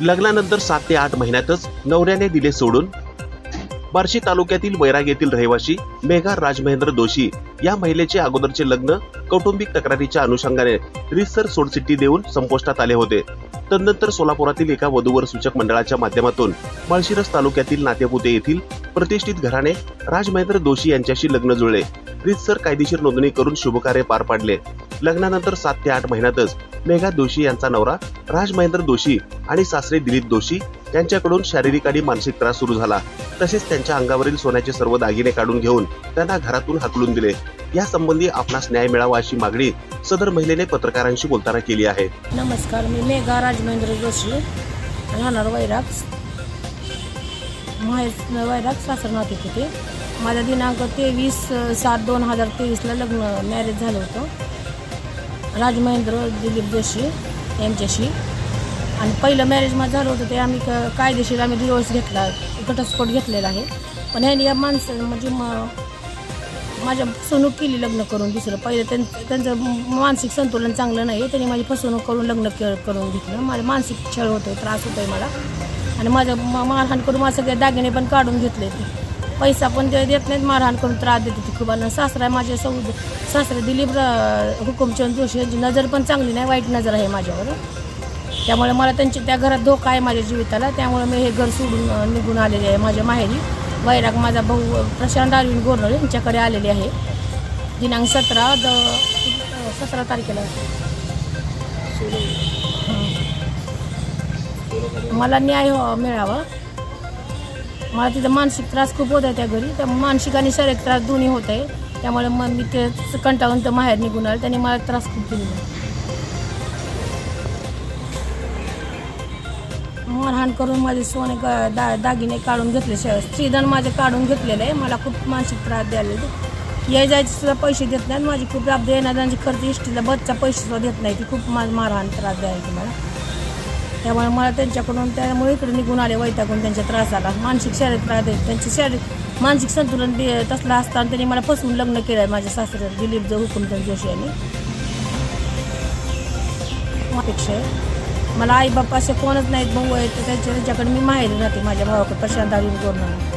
लग्नानंतर सात ते आठ महिन्यातच नवऱ्याने दिले सोडून. बार्शी तालुक्यातील वैराग येथील रहिवासी मेघा राजमहेंद्र दोषी या महिलेचे अगोदरचे लग्न कौटुंबिक तक्रारीच्या अनुषंगाने रिसर सोडचिठ्ठी देऊन संपुष्टात आले होते. तदनंतर सोलापुरातील एका वधूवर सूचक मंडळाच्या माध्यमातून माळशिरस तालुक्यातील नातेपुते येथील प्रतिष्ठित घराणे राजमहेंद्र दोषी यांच्याशी लग्न जुळले. रितसर कायदेशीर नोंदणी करून शुभकार्य पार पाडले. लग्नानंतर सात ते आठ महिन्यातच मेघा दोषी यांचा नवरा राज महेंद्र दोषी आणि सासरे दिलीप दोषी यांच्याकडून शारीरिक आणि मानसिक त्रास सुरू झाला. तसेच त्यांच्या अंगावरील सोन्याचे सर्व दागिने काढून घेऊन त्यांना घरातून हाकलून दिले. या संबंधी आपणास न्याय मिळावा अशी मागणी सदर महिलेने पत्रकारांशी बोलताना केली आहे. नमस्कार मी मेघा राजमहेंद्र जोशी. राहणार वैराग. माहेर वैराग सासरनाथ होते माझा दिनांक तेवीस सात दोन हजार तेवीसला लग्न मॅरेज झालं होतं. राजमहेंद्र दिलीप जोशी यांच्याशी आणि पहिलं मॅरेज माझं झालं होतं ते आम्ही क कायदेशीर आम्ही डिवोर्स घेतला घटस्फोट घेतलेला आहे. पण ह्यांनी या माणसं म्हणजे म माझ्या फसवणूक केली लग्न करून दुसरं. पहिलं त्यां त्यांचं मानसिक संतुलन चांगलं नाही त्यांनी माझी फसवणूक करून लग्न के करून घेतलं. माझं मानसिक छळ होतो त्रास होतो आहे मला. आणि माझं मारहाण करून माझं सगळे दागिने पण काढून घेतले ते पैसा पण ते देत नाहीत. मारहाण करून त्रास देते ती खूप. आणि सासरा माझ्या सौ सासरे दिलीप हुकुमचंद जोशी यांची नजर पण चांगली नाही वाईट नजर आहे माझ्यावर. त्यामुळे मला त्यांची त्या घरात धोका आहे माझ्या जीविताला. त्यामुळे मी हे घर सोडून निघून आलेले आहे माझ्या माहेरी. वैराग माझा भाऊ प्रशांत अरविंद गोरनळे यांच्याकडे आलेले आहे. दिनांक सतरा द सतरा तारखेला. मला न्याय मिळावा. मला तिथं मानसिक त्रास खूप होत आहे त्या घरी. त्या मानसिक आणि शारीरिक त्रास दोन्ही होत आहे. त्यामुळे मग मी ते कंटाळून तर माहेर निघून आलं. त्यांनी मला त्रास खूप दिलेला मारहाण करून माझे सोने दा दागिने काढून घेतले. स्त्रीधन माझे काढून घेतलेलं आहे. मला खूप मानसिक त्रास द्यायला लागले. याय जायचे सुद्धा पैसे देत नाहीत. माझी खूप अपदे येणाऱ्यांची खर्च इष्टीला बसचा पैसे सुद्धा देत नाही ती खूप माझ मारहाण त्रास द्यायची मला. त्यामुळे मला त्यांच्याकडून त्यामुळे इकडे निघून आले वैतागून त्यांच्या त्रासाला. मानसिक शारीरिक त्रास त्यांची त्यांचे शारीरिक मानसिक संतुलन बी- तसलं असताना त्यांनी मला फसवून लग्न केलं आहे माझ्या सासऱ्या दिलीप जो हुकुमचंद जोशी यांनी. अपेक्षा आहे. मला आई बाप्पा असे कोणच नाहीत भाऊ आहेत तर त्यांच्या त्यांच्याकडे मी माहेरी राहते माझ्या भावाकडे प्रशांत अरविंद करून